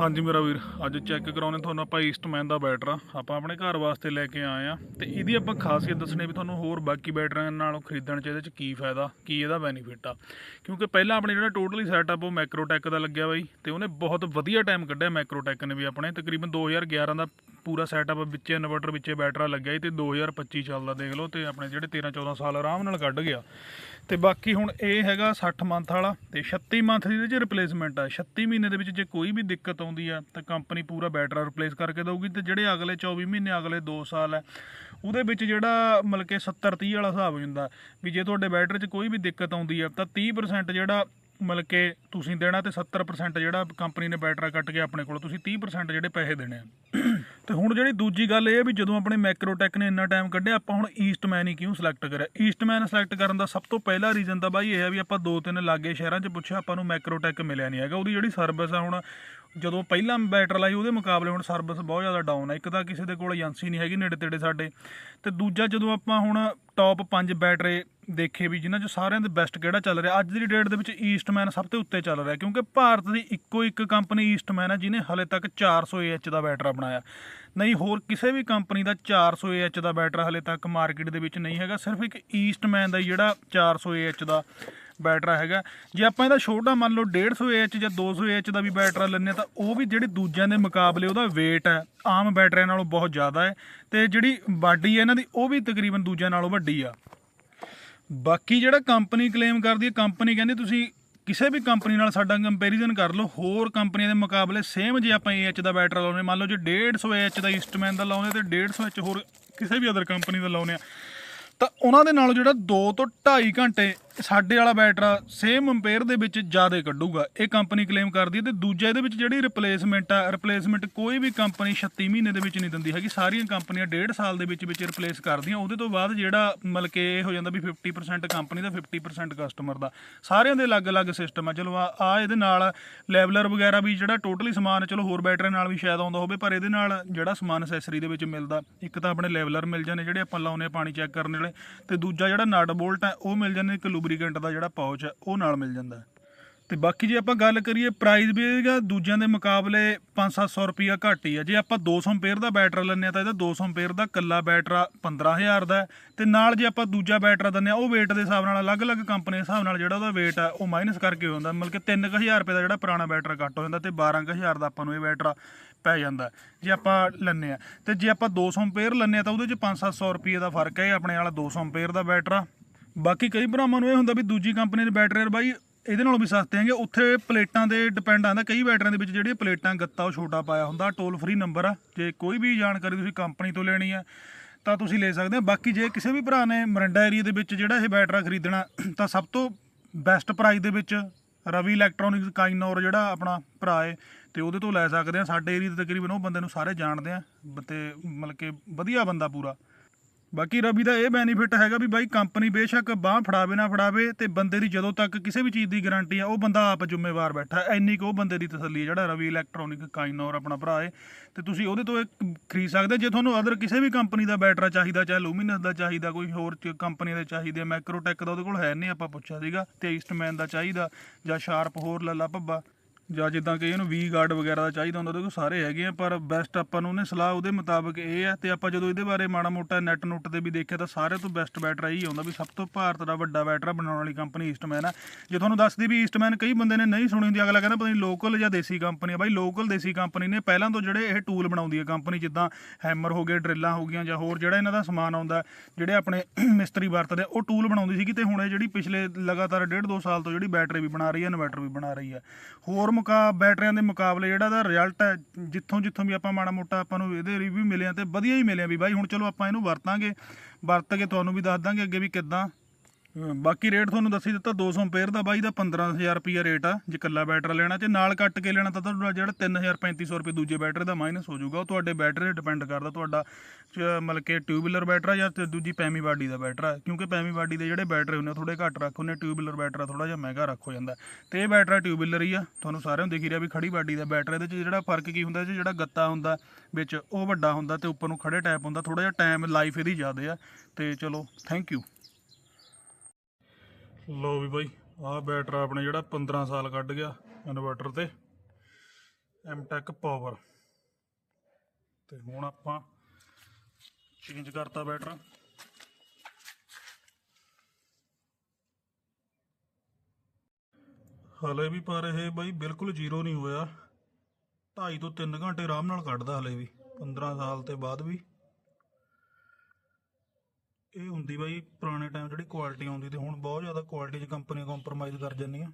ਹਾਂਜੀ ਮੇਰਾ ਵੀਰ, ਅੱਜ ਚੈੱਕ ਕਰਾਉਣੇ ਤੁਹਾਨੂੰ ਆਪਾਂ ਈਸਟਮੈਨ ਦਾ ਬੈਟਰ ਆ। ਆਪਾਂ ਆਪਣੇ ਘਰ ਵਾਸਤੇ ਲੈ ਕੇ ਆਏ ਆ। ਤੇ ਇਹਦੀ ਆਪਾਂ ਖਾਸੀਅਤ ਦੱਸਣੀ ਵੀ ਤੁਹਾਨੂੰ ਹੋਰ ਬਾਕੀ ਬੈਟਰਾਂ ਨਾਲੋਂ ਖਰੀਦਣ ਚ ਇਹਦੇ ਚ ਕੀ ਫਾਇਦਾ, ਕੀ ਇਹਦਾ ਬੈਨੀਫਿਟ ਆ। ਕਿਉਂਕਿ ਪਹਿਲਾਂ ਆਪਣੇ ਜਿਹੜਾ ਟੋਟਲੀ ਸੈਟਅਪ ਉਹ ਮੈਕਰੋਟੈਕ ਦਾ ਲੱਗਿਆ ਬਾਈ, ਤੇ ਉਹਨੇ ਬਹੁਤ ਵਧੀਆ ਟਾਈਮ ਕੱਢਿਆ ਮੈਕਰੋਟੈਕ ਨੇ ਵੀ ਆਪਣੇ, ਤਕਰੀਬਨ 2011 ਦਾ ਪੂਰਾ ਸੈਟਅਪ ਵਿੱਚ ਇਨਵਰਟਰ ਵਿੱਚ ਬੈਟਰਾ ਲੱਗਿਆ ਸੀ ਤੇ 2025 ਚੱਲਦਾ ਦੇਖ ਲਓ ਤੇ ਆਪਣੇ ਜਿਹੜੇ 13 14 ਸਾਲ ਆਰਾਮ ਨਾਲ ਕੱਢ ਗਿਆ। ਤੇ ਬਾਕੀ ਹੁਣ ਇਹ ਹੈਗਾ 60 ਮੰਥ ਵਾਲਾ ਤੇ 36 ਮੰਥ ਦੀ ਇਹਦੇ ਚ ਰਿਪਲੇਸਮੈਂਟ ਆ। 36 ਮਹੀਨੇ ਦੇ ਵਿੱਚ ਜੇ ਕੋਈ ਵੀ ਦਿੱਕਤ ਆਉਂਦੀ ਆ ਤਾਂ ਕੰਪਨੀ ਪੂਰਾ ਬੈਟਰਾ ਰਿਪਲੇਸ ਕਰਕੇ ਦੇਊਗੀ ਤੇ ਜਿਹੜੇ ਅਗਲੇ 24 ਮਹੀਨੇ, ਅਗਲੇ 2 ਸਾਲ ਹੈ ਉਹਦੇ ਵਿੱਚ ਜਿਹੜਾ ਮਤਲਬ ਕਿ 70 30 ਵਾਲਾ ਹਿਸਾਬ ਹੋ ਜਾਂਦਾ ਵੀ ਜੇ ਤੁਹਾਡੇ ਬੈਟਰੀ 'ਚ ਕੋਈ ਵੀ ਦਿੱਕਤ ਆਉਂਦੀ ਆ ਤਾਂ 30% ਜਿਹੜਾ ਮਤਲਬ ਕਿ ਤੁਸੀਂ ਦੇਣਾ ਤੇ 70% ਜਿਹੜਾ ਕੰਪਨੀ ਨੇ ਬੈਟਰਾ ਕੱਟ ਕੇ ਆਪਣੇ ਕੋਲ, ਤੁਸੀਂ 30% ਜਿਹੜੇ ਪੈਸੇ ਦੇਣੇ ਆ। ਤੇ ਹੁਣ ਜਿਹੜੀ ਦੂਜੀ ਗੱਲ ਇਹ ਹੈ ਵੀ ਜਦੋਂ ਆਪਣੇ ਮੈਕਰੋਟੈਕ ਨੇ ਇੰਨਾ ਟਾਈਮ ਕੱਢਿਆ, ਆਪਾਂ ਹੁਣ ਈਸਟਮੈਨ ਹੀ ਕਿਉਂ ਸਿਲੈਕਟ ਕਰਿਆ? ਈਸਟਮੈਨ ਸਿਲੈਕਟ ਕਰਨ ਦਾ ਸਭ ਤੋਂ ਪਹਿਲਾ ਰੀਜ਼ਨ ਤਾਂ ਬਾਈ ਇਹ ਹੈ ਵੀ ਆਪਾਂ ਦੋ ਤਿੰਨ ਲਾਗੇ ਸ਼ਹਿਰਾਂ 'ਚ ਪੁੱਛਿਆ, ਆਪਾਂ ਨੂੰ ਮੈਕਰੋਟੈਕ ਮਿਲਿਆ ਨਹੀਂ ਹੈਗਾ। ਉਹਦੀ ਜਿਹੜੀ ਸਰਵਿਸ ਆ ਹੁਣ ਜਦੋਂ ਪਹਿਲਾਂ ਬੈਟਰ ਲਾਈ ਉਹਦੇ ਮੁਕਾਬਲੇ ਹੁਣ ਸਰਵਿਸ ਬਹੁਤ ਜ਼ਿਆਦਾ ਡਾਊਨ ਹੈ ਇੱਕ ਤਾਂ ਕਿਸੇ ਦੇ ਕੋਲ ਏਜੰਸੀ ਨਹੀਂ ਹੈਗੀ ਨੇੜੇ ਤੇੜੇ ਸਾਡੇ। ਤੇ ਦੂਜਾ ਜਦੋਂ ਆਪਾਂ ਹੁਣ ਟੌਪ 5 ਬੈਟਰੇ ਦੇਖੇ ਵੀ, ਜਿਨ੍ਹਾਂ 'ਚ ਸਾਰਿਆਂ ਦੇ ਬੈਸਟ ਕਿਹੜਾ ਚੱਲ ਰਿਹਾ, ਅੱਜ ਦੀ ਡੇਟ ਦੇ ਵਿੱਚ ਈਸਟਮੈਨ ਸਭ ਤੋਂ ਉੱਤੇ ਚੱਲ ਰਿਹਾ, ਕਿਉਂਕਿ ਭਾਰਤ ਦੀ ਇੱਕੋ ਇੱਕ ਕੰਪਨੀ ਈਸਟਮੈਨ ਹੈ ਜਿਹਨੇ ਹਲੇ ਤੱਕ 400 AH ਦਾ ਬੈਟਰਾ ਬਣਾਇਆ ਨਹੀਂ, ਹੋਰ ਕਿਸੇ ਵੀ ਕੰਪਨੀ ਦਾ 400 AH ਦਾ ਬੈਟਰਾ ਹਲੇ ਤੱਕ ਮਾਰਕੀਟ ਦੇ ਵਿੱਚ ਨਹੀਂ ਹੈਗਾ, ਸਿਰਫ ਇੱਕ ਈਸਟਮੈਨ ਦਾ ਹੀ ਜਿਹੜਾ 400 AH ਦਾ ਬੈਟਰਾ ਹੈਗਾ। ਜੇ ਆਪਾਂ ਇਹਦਾ ਛੋਟਾ ਮੰਨ ਲਓ 150 AH ਜਾਂ 200 AH ਦਾ ਵੀ ਬੈਟਰਾ ਲੈਂਦੇ ਹਾਂ, ਤਾਂ ਉਹ ਵੀ ਜਿਹੜੇ ਦੂਜਿਆਂ ਦੇ ਮੁਕਾਬਲੇ ਉਹਦਾ weight ਹੈ, ਆਮ ਬੈਟਰੀਆਂ ਨਾਲੋਂ ਬਹੁਤ ਜ਼ਿਆਦਾ ਹੈ ਤੇ ਜਿਹੜੀ ਬਾਡੀ ਹੈ ਇਹਨਾਂ ਦੀ, ਉਹ ਵੀ ਤਕਰੀਬਨ ਦੂਜਿਆਂ ਨਾਲੋਂ ਵੱਡੀ ਆ। ਬਾਕੀ ਜਿਹੜਾ ਕੰਪਨੀ ਕਲੇਮ ਕਰਦੀ ਹੈ ਕੰਪਨੀ ਕਹਿੰਦੀ ਤੁਸੀਂ ਕਿਸੇ ਵੀ ਕੰਪਨੀ ਨਾਲ ਸਾਡਾ ਕੰਪੈਰੀਜ਼ਨ ਕਰ ਲਓ, ਹੋਰ ਕੰਪਨੀਆਂ ਦੇ ਮੁਕਾਬਲੇ ਸੇਮ ਜੇ ਆਪਾਂ AH ਦਾ ਬੈਟਰਾ ਲਾਉਨੇ ਮੰਨ ਲਓ ਜੇ 150 AH ਦਾ ਈਸਟਮੈਨ ਦਾ ਲਾਉਂਦੇ ਤੇ 150 AH ਹੋਰ ਕਿਸੇ ਵੀ ਅਦਰ ਕੰਪਨੀ ਦਾ ਲਾਉਨੇ ਆ ਤਾਂ ਉਹਨਾਂ ਦੇ ਨਾਲੋਂ ਜਿਹੜਾ 2 ਤੋਂ 2.5 ਘੰਟੇ ਸਾਡੇ ਵਾਲਾ ਬੈਟਰਾ ਸੇਮ ਐਂਪੀਅਰ ਦੇ ਵਿੱਚ ਜ਼ਿਆਦਾ ਕੱਢੂਗਾ। ਇਹ ਕੰਪਨੀ ਕਲੇਮ ਕਰਦੀ ਹੈ ਤੇ ਦੂਜਾ ਇਹਦੇ ਵਿੱਚ ਜਿਹੜੀ ਰਿਪਲੇਸਮੈਂਟ ਆ ਰਿਪਲੇਸਮੈਂਟ ਕੋਈ ਵੀ ਕੰਪਨੀ 36 ਮਹੀਨੇ ਦੇ ਵਿੱਚ ਨਹੀਂ ਦਿੰਦੀ ਹੈਗੀ। ਸਾਰੀਆਂ ਕੰਪਨੀਆਂ 1.5 ਸਾਲ ਦੇ ਵਿੱਚ ਵਿੱਚ ਰਿਪਲੇਸ ਕਰਦੀਆਂ। ਉਹਦੇ ਤੋਂ ਬਾਅਦ ਜਿਹੜਾ ਮਤਲਬ ਕਿ ਇਹ ਹੋ ਜਾਂਦਾ ਵੀ 50% ਕੰਪਨੀ ਦਾ 50% ਕਸਟਮਰ ਦਾ। ਸਾਰਿਆਂ ਦੇ ਅਲੱਗ-ਅਲੱਗ ਸਿਸਟਮ ਆ। ਚਲੋ ਆ ਆ ਇਹਦੇ ਨਾਲ ਲੈਵਲਰ ਵਗੈਰਾ ਵੀ ਜਿਹੜਾ ਟੋਟਲੀ ਸਮਾਨ, ਚਲੋ ਹੋਰ ਬੈਟਰੀ ਨਾਲ ਵੀ ਸ਼ਾਇਦ ਆਉਂਦਾ ਹੋਵੇ, ਪਰ ਇਹਦੇ ਨਾਲ ਜਿਹੜਾ ਸਮਾਨ ਅਸੈਸਰੀ ਦੇ ਵਿੱਚ ਮਿਲਦਾ। ਇੱਕ ਤਾਂ ਆਪਣੇ ਲੈਵਲਰ ਮਿਲ ਜਾਂਦੇ ਜਿਹੜੇ ਆਪਾਂ ਲਾਉਨੇ ਪਾਣੀ ਚੈੱਕ ਕਰਨ ਵਾਲੇ। ਤੇ ਦੂਜਾ ਜਿਹੜਾ ਨਟ ਬੋਲਟ ਆ, ਉਹ ਮਿਲ ਜਾਂਦੇ ਇੱਕ ਲੂਬਰੀਕੈਂਟ ਦਾ ਜਿਹੜਾ ਪਾਉਚ ਹੈ, ਉਹ ਨਾਲ ਮਿਲ ਜਾਂਦਾ ਹੈ। ਤੇ ਬਾਕੀ ਜੇ ਆਪਾਂ ਗੱਲ ਕਰੀਏ ਪ੍ਰਾਈਸ ਵੀ, ਇਹਦਾ ਦੂਜਿਆਂ ਦੇ ਮੁਕਾਬਲੇ 5-700 ਰੁਪਿਆ ਘੱਟ ਹੀ ਆ। ਜੇ ਆਪਾਂ 200 ਐਂਪੀਅਰ ਦਾ ਬੈਟਰਾ ਲੈਂਦੇ ਆ ਤਾਂ ਇਹਦਾ 200 ਐਂਪੀਅਰ ਦਾ ਕੱਲਾ ਬੈਟਰਾ 15000 ਦਾ ਹੈ। ਤੇ ਨਾਲ ਜੇ ਆਪਾਂ ਦੂਜਾ ਬੈਟਰਾ ਦਿੰਦੇ ਆ ਉਹ weight ਦੇ ਹਿਸਾਬ ਨਾਲ, ਅਲੱਗ-ਅਲੱਗ ਕੰਪਨੀ ਦੇ ਹਿਸਾਬ ਨਾਲ ਜਿਹੜਾ ਉਹਦਾ weight ਆ, ਉਹ ਮਾਈਨਸ ਕਰਕੇ ਹੋ ਜਾਂਦਾ ਮਤਲਬ ਕਿ 3000 ਰੁਪਏ ਦਾ ਜਿਹੜਾ ਪੁਰਾਣਾ ਬੈਟਰਾ ਕੱਟ ਹੋ ਜਾਂਦਾ ਤੇ 12000 ਦਾ ਆਪਾਂ ਨੂੰ ਇਹ ਬੈਟਰਾ ਪੈ ਜਾਂਦਾ ਜੇ ਆਪਾਂ ਲੈਂਦੇ ਆ ਤੇ ਜੇ ਆਪਾਂ 200 ਐਂਪੀਅਰ ਲੈਂਦੇ ਆ ਤਾਂ ਉਹਦੇ ਚ 5-700 ਰੁਪਏ ਦਾ ਫ਼ਰਕ ਹੈ। ਆਪਣੇ ਵਾਲਾ 200 ਐਂਪੀਅਰ ਦਾ ਬੈਟਰਾ ਬਾਕੀ ਕਈ ਭਰਾਵਾਂ ਨੂੰ ਇਹ ਹੁੰਦਾ ਵੀ ਦੂਜੀ ਕੰਪਨੀ ਦੇ ਬੈਟਰੀ ਬਾਈ, ਇਹਦੇ ਨਾਲੋਂ ਵੀ ਸਸਤੇ ਹੈਗੇ। ਉੱਥੇ ਪਲੇਟਾਂ ਦੇ ਡਿਪੈਂਡ ਆਉਂਦਾ, ਕਈ ਬੈਟਰੀਆਂ ਦੇ ਵਿੱਚ ਜਿਹੜੀਆਂ ਪਲੇਟਾਂ ਗੱਤਾ ਉਹ ਛੋਟਾ ਪਾਇਆ ਹੁੰਦਾ ਟੋਲ ਫ੍ਰੀ ਨੰਬਰ ਆ। ਜੇ ਕੋਈ ਵੀ ਜਾਣਕਾਰੀ ਤੁਸੀਂ ਕੰਪਨੀ ਤੋਂ ਲੈਣੀ ਹੈ ਤਾਂ ਤੁਸੀਂ ਲੈ ਸਕਦੇ ਹੋ ਬਾਕੀ ਜੇ ਕਿਸੇ ਵੀ ਭਰਾ ਨੇ ਮਰਿੰਡਾ ਏਰੀਆ ਦੇ ਵਿੱਚ ਜਿਹੜਾ ਇਹ ਬੈਟਰਾ ਖਰੀਦਣਾ, ਤਾਂ ਸਭ ਤੋਂ ਬੈਸਟ ਪ੍ਰਾਈਸ ਦੇ ਵਿੱਚ ਰਵੀ ਇਲੈਕਟ੍ਰੋਨਿਕਸ ਕਾਈਨੋਰ ਜਿਹੜਾ ਆਪਣਾ ਭਰਾ ਹੈ ਤੇ ਉਹਦੇ ਤੋਂ ਲੈ ਸਕਦੇ ਆ। ਸਾਡੇ ਏਰੀਆ ਦੇ ਤਕਰੀਬਨ ਉਹ ਬੰਦੇ ਨੂੰ ਸਾਰੇ ਜਾਣਦੇ ਆ ਬ- ਤੇ ਮਤਲਬ ਕਿ ਵਧੀਆ ਬੰਦਾ ਪੂਰਾ। ਬਾਕੀ ਰਵੀ ਦਾ ਇਹ ਬੈਨੀਫਿਟ ਹੈਗਾ ਵੀ ਬਾਈ ਕੰਪਨੀ ਬੇਸ਼ੱਕ ਬਾਹ ਫੜਾਵੇ ਨਾ ਫੜਾਵੇ ਤੇ ਬੰਦੇ ਦੀ ਜਦੋਂ ਤੱਕ ਕਿਸੇ ਵੀ ਚੀਜ਼ ਦੀ ਗਾਰੰਟੀ ਆ, ਉਹ ਬੰਦਾ ਆਪ ਜ਼ਿੰਮੇਵਾਰ ਬੈਠਾ ਹੈ। ਇੰਨੀ ਕੁ ਉਹ ਬੰਦੇ ਦੀ ਤਸੱਲੀ ਹੈ ਜਿਹੜਾ ਰਵੀ ਇਲੈਕਟ੍ਰੋਨਿਕ ਕਾਈਨੋਰ ਆਪਣਾ ਭਰਾ ਹੈ। ਤੇ ਤੁਸੀਂ ਉਹਦੇ ਤੋਂ ਇਹ ਖਰੀਦ ਸਕਦੇ ਜੇ ਤੁਹਾਨੂੰ ਅਦਰ ਕਿਸੇ ਵੀ ਕੰਪਨੀ ਦਾ ਬੈਟਰਾ ਚਾਹੀਦਾ, ਚਾਹੇ ਲੂਮੀਨਸ ਦਾ ਚਾਹੀਦਾ, ਕੋਈ ਹੋਰ ਕੰਪਨੀ ਦਾ ਚਾਹੀਦਾ ਮੈਕਰੋਟੈਕ ਦਾ ਉਹਦੇ ਕੋਲ ਹੈ ਨਹੀਂ ਆਪਾਂ ਪੁੱਛਿਆ ਸੀਗਾ। ਤੇ ਈਸਟਮੈਨ ਦਾ ਚਾਹੀਦਾ ਜਾਂ ਸ਼ਾਰਪ ਹੋਰ ਲੱਲਾ ਭੱਬਾ। ਜਾਂ ਜਿੱਦਾਂ ਕਿ ਇਹਨੂੰ ਵੀ ਗਾਰਡ ਵਗੈਰਾ ਦਾ ਚਾਹੀਦਾ ਹੁੰਦਾ, ਉਹਦੇ ਕੋਲ ਸਾਰੇ ਹੈਗੇ ਆ, ਪਰ ਬੈਸਟ ਆਪਾਂ ਨੂੰ ਉਹਨੇ ਸਲਾਹ ਉਹਦੇ ਮੁਤਾਬਕ ਇਹ ਆ, ਤੇ ਆਪਾਂ ਜਦੋਂ ਇਹਦੇ ਬਾਰੇ ਮਾੜਾ ਮੋਟਾ ਨੈਟ ਨੁੱਟ ਤੇ ਵੀ ਦੇਖਿਆ ਤਾਂ ਸਾਰਿਆਂ ਤੋਂ ਬੈਸਟ ਬੈਟਰਾ ਹੀ ਆਉਂਦਾ ਵੀ ਸਭ ਤੋਂ ਭਾਰਤ ਦਾ ਵੱਡਾ ਬੈਟਰਾ ਬਣਾਉਣ ਵਾਲੀ ਕੰਪਨੀ ਈਸਟਮੈਨ ਆ। ਜੇ ਤੁਹਾਨੂੰ ਦੱਸਦੀ ਵੀ ਈਸਟਮੈਨ ਕਈ ਬੰਦੇ ਨੇ ਨਹੀਂ ਸੁਣੀ ਹੁੰਦੀ, ਅਗਲਾ ਕਹਿੰਦਾ ਪਤਾ ਨਹੀਂ ਲੋਕਲ ਜਾਂ ਦੇਸੀ ਕੰਪਨੀ ਆ। ਬਾਈ ਲੋਕਲ ਦੇਸੀ ਕੰਪਨੀ ਨੇ ਪਹਿਲਾਂ ਤੋਂ ਜਿਹੜੇ ਇਹ ਟੂਲ ਬਣਾਉਂਦੀ ਹੈ ਕੰਪਨੀ ਜਿੱਦਾਂ ਹੈਮਰ ਹੋ ਗਏ ਡਰਿੱਲਾਂ ਹੋ ਗਈਆਂ ਜਾਂ ਹੋਰ ਜਿਹੜਾ ਇਹਨਾਂ ਦਾ ਸਮਾਨ ਆਉਂਦਾ, ਜਿਹੜੇ ਆਪਣੇ ਮਿਸਤਰੀ ਵਰਤਦੇ, ਉਹ ਟੂਲ ਬਣਾਉਂਦੀ ਸੀਗੀ ਤੇ ਹੁਣ ਇਹ ਜਿਹੜੀ ਪਿਛਲੇ ਲਗਾਤਾਰ ਡੇਢ ਦੋ ਸਾਲ ਤੋਂ ਜਿਹੜੀ ਬੈਟਰੀ ਵੀ ਬਣਾ ਰਹੀ ਹੈ ਇਨਵਰਟਰ ਵੀ ਬਣਾ ਰਹੀ ਹੈ ਹੋਰ ਮੁਕਾ, ਬੈਟਰੀਆਂ ਦੇ ਮੁਕਾਬਲੇ ਜਿਹੜਾ ਦਾ ਰਿਜ਼ਲਟ ਹੈ, ਜਿੱਥੋਂ ਜਿੱਥੋਂ ਵੀ ਆਪਾਂ ਮਾੜਾ ਮੋਟਾ ਆਪਾਂ ਨੂੰ ਇਹਦੇ ਰਿਵਿਊ ਮਿਲੇ ਆ ਤੇ ਵਧੀਆ ਹੀ ਮਿਲੇ ਆ ਵੀ ਬਾਈ, ਹੁਣ ਚਲੋ ਆਪਾਂ ਇਹਨੂੰ ਵਰਤਾਂਗੇ। ਵਰਤ ਕੇ ਤੁਹਾਨੂੰ ਵੀ ਦੱਸ ਦਾਂਗੇ ਅੱਗੇ ਵੀ ਕਿੱਦਾਂ ਬਾਕੀ ਰੇਟ ਤੁਹਾਨੂੰ ਦੱਸੀ ਦਿੱਤਾ 200 ਐਂਪੀਅਰ ਦਾ ਬਾਈ ਦਾ 15000 ਰੁਪਿਆ ਰੇਟ ਆ, ਜੇ ਇਕੱਲਾ ਬੈਟਰੀ ਲੈਣਾ ਤੇ ਨਾਲ ਕੱਟ ਕੇ ਲੈਣਾ ਤਾਂ ਤੁਹਾਡਾ ਜਿਹੜਾ 3000 3500 ਰੁਪਏ ਦੂਜੇ ਬੈਟਰੀ ਦਾ ਮਾਈਨਸ ਹੋ ਜਾਊਗਾ, ਉਹ ਤੁਹਾਡੇ ਬੈਟਰੀ ਤੇ ਡਿਪੈਂਡ ਕਰਦਾ ਤੁਹਾਡਾ ਮਤਲਬ ਕਿ ਟਿਊਬ ਟਿਊਬੂਲਰ ਬੈਟਰਾ ਜਾਂ ਤੇ ਦੂਜੀ ਪੈਮੀ ਬਾਡੀ ਦਾ ਬੈਟਰਾ ਕਿਉਂਕਿ ਪੈਮੀ ਬਾਡੀ ਦੇ ਜਿਹੜੇ ਬੈਟਰੀ ਹੁੰਦੇ ਥੋੜੇ ਘੱਟ ਰੱਖੋ ਨੇ ਟਿਊਬੂਲਰ ਬੈਟਰਾ ਥੋੜਾ ਜਿਹਾ ਮਹਿੰਗਾ ਰੱਖੋ ਜਾਂਦਾ। ਤੇ ਇਹ ਬੈਟਰਾ ਟਿਊਬੂਲਰ ਹੀ ਆ, ਤੁਹਾਨੂੰ ਸਾਰਿਆਂ ਨੂੰ ਦਿਖ ਰਿਹਾ ਵੀ ਖੜੀ ਬਾਡੀ ਦਾ ਬੈਟਰਾ ਇਹਦੇ ਚ ਜਿਹੜਾ ਫ਼ਰਕ ਕੀ ਹੁੰਦਾ ਇਹ ਜਿਹੜਾ ਗੱਤਾ ਹੁੰਦਾ ਵਿੱਚ, ਉਹ ਵੱਡਾ ਹੁੰਦਾ ਤੇ ਉੱਪਰ ਨੂੰ ਖੜੇ ਟਾਈਪ ਹੁੰਦਾ ਥੋੜਾ ਜਿਹਾ ਟਾਈਮ ਲਾਈਫ ਇਹਦੀ ਜ਼ਿਆਦਾ ਆ, ਤੇ ਚਲੋ ਥੈਂਕ ਯੂ ਲੋ ਵੀ ਬਾਈ, ਆਹ ਬੈਟਰ ਆਪਣੇ ਜਿਹੜਾ 15 ਸਾਲ ਕੱਢ ਗਿਆ ਇਨਵਰਟਰ ਤੇ ਐਮਟੈਕ ਪਾਵਰ ਤੇ ਹੁਣ ਆਪਾਂ ਚੇਂਜ ਕਰਤਾ ਬੈਟਰ ਹਲੇ ਵੀ ਪਰ ਇਹ ਬਾਈ ਬਿਲਕੁਲ ਜ਼ੀਰੋ ਨਹੀਂ ਹੋਇਆ। 2.5 ਤੋਂ 3 ਘੰਟੇ ਆਰਾਮ ਨਾਲ ਕੱਢਦਾ ਹਲੇ ਵੀ 15 ਸਾਲ ਤੇ ਬਾਅਦ ਵੀ। ਇਹ ਹੁੰਦੀ ਬਾਈ ਪੁਰਾਣੇ ਟਾਈਮ ਜਿਹੜੀ ਕੁਆਲਿਟੀ ਆਉਂਦੀ ਤੇ ਹੁਣ ਬਹੁਤ ਜ਼ਿਆਦਾ ਕੁਆਲਿਟੀ 'ਚ ਕੰਪਨੀਆਂ ਕੰਪਰੋਮਾਈਜ਼ ਕਰ ਜਾਂਦੀਆਂ।